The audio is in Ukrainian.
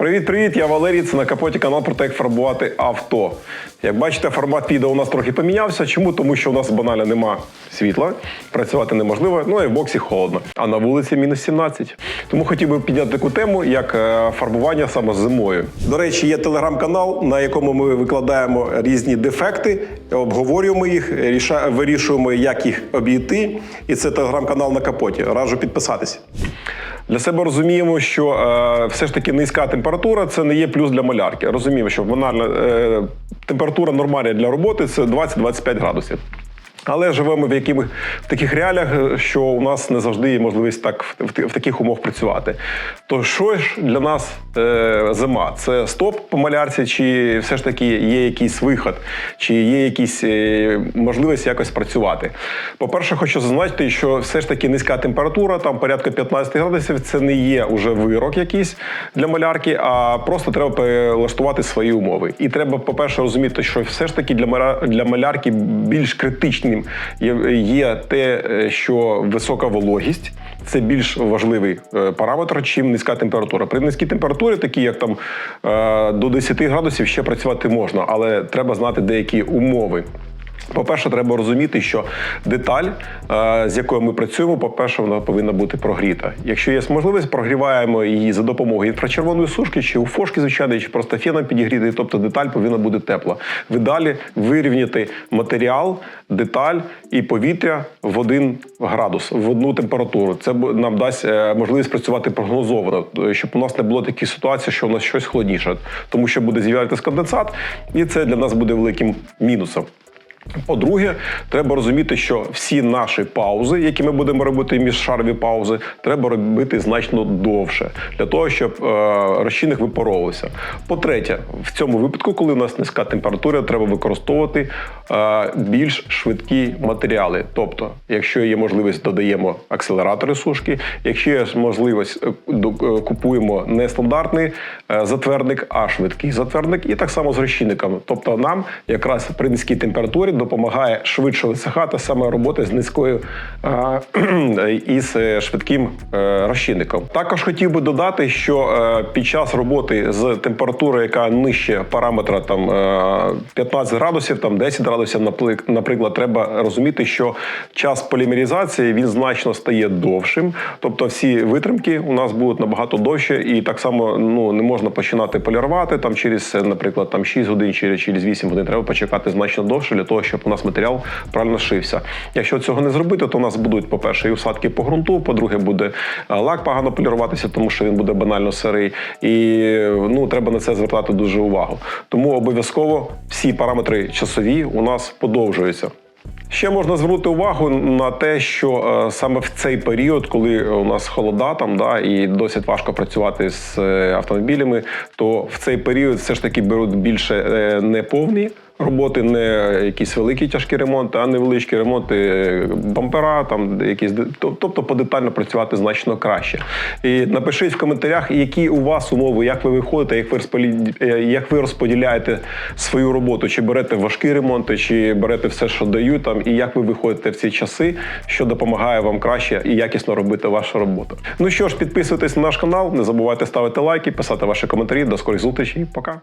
Привіт-привіт, я Валерій. Це на капоті канал про те, як фарбувати авто. Як бачите, формат відео у нас трохи помінявся. Чому? Тому що у нас банально нема світла, працювати неможливо, ну і в боксі холодно. А на вулиці мінус 17. Тому хотів би підняти таку тему, як е, фарбування саме зимою. До речі, є телеграм-канал, на якому ми викладаємо різні дефекти, обговорюємо їх, вирішуємо, як їх обійти. І це телеграм-канал на капоті. Раджу підписатися. Для себе розуміємо, що е, все ж таки низька температура це не є плюс для малярки. Розуміємо, що вона е, температура нормальна для роботи це 20-25 градусів. Але живемо в яких в таких реаліях, е, що у нас не завжди є можливість так в, в, таких умовах працювати. То що ж для нас е, зима? Це стоп по малярці, чи все ж таки є якийсь виход, чи є якісь е, можливість якось працювати? По-перше, хочу зазначити, що все ж таки низька температура, там порядка 15 градусів, це не є уже вирок якийсь для малярки, а просто треба перелаштувати свої умови. І треба, по-перше, розуміти, що все ж таки для маля- для малярки більш критичним є, є те, е, що висока вологість. Це більш важливий е, параметр, чим низька температура. При низькій температурі, такі як там е, до 10 градусів, ще працювати можна, але треба знати деякі умови. По-перше, треба розуміти, що деталь, е, з якою ми працюємо, по-перше, вона повинна бути прогріта. Якщо є можливість, прогріваємо її за допомогою інфрачервоної сушки, чи у фошки, звичайно, чи просто феном підігріти, тобто деталь повинна бути тепла. Ви далі вирівняти матеріал, деталь і повітря в один градус, в одну температуру. Це нам дасть е, можливість працювати прогнозовано, щоб у нас не було таких ситуацій, що у нас щось холодніше, тому що буде з'являтися конденсат, і це для нас буде великим мінусом. По-друге, треба розуміти, що всі наші паузи, які ми будемо робити міжшарові паузи, треба робити значно довше для того, щоб е, розчинник випаровувався. По-третє, в цьому випадку, коли у нас низька температура, треба використовувати е, більш швидкі матеріали. Тобто, якщо є можливість, додаємо акселератори сушки. Якщо є можливість, е, е, купуємо не стандартний е, затвердник, а швидкий затвердник, і так само з розчинниками. Тобто, нам якраз при низькій температурі допомагає швидше висихати саме робота з низькою е, і з е, швидким е, розчинником. Також хотів би додати, що е, під час роботи з температурою, яка нижче параметра там е, 15 градусів, там 10 градусів, наприклад, треба розуміти, що час полімеризації він значно стає довшим. Тобто всі витримки у нас будуть набагато довше, і так само ну не можна починати полірувати там через, наприклад, там 6 годин через 8 годин. Треба почекати значно довше для того, щоб у нас матеріал правильно шився. Якщо цього не зробити, то у нас будуть, по-перше, і усадки по ґрунту, по-друге, буде е, лак погано поліруватися, тому що він буде банально сирий. І ну треба на це звертати дуже увагу. Тому обов'язково всі параметри часові у нас подовжуються. Ще можна звернути увагу на те, що е, саме в цей період, коли у нас холода, там да і досить важко працювати з е, автомобілями, то в цей період все ж таки беруть більше е, не повні. Роботи не якісь великі тяжкі ремонти, а невеличкі ремонти е, бампера, там якісь тобто подетально працювати значно краще. І напишіть в коментарях, які у вас умови, як ви виходите, як ви розподіляєте, як ви розподіляєте свою роботу, чи берете важкі ремонти, чи берете все, що дають там, і як ви виходите в ці часи, що допомагає вам краще і якісно робити вашу роботу. Ну що ж, підписуйтесь на наш канал, не забувайте ставити лайки, писати ваші коментарі. До скорих зустрічей. Пока.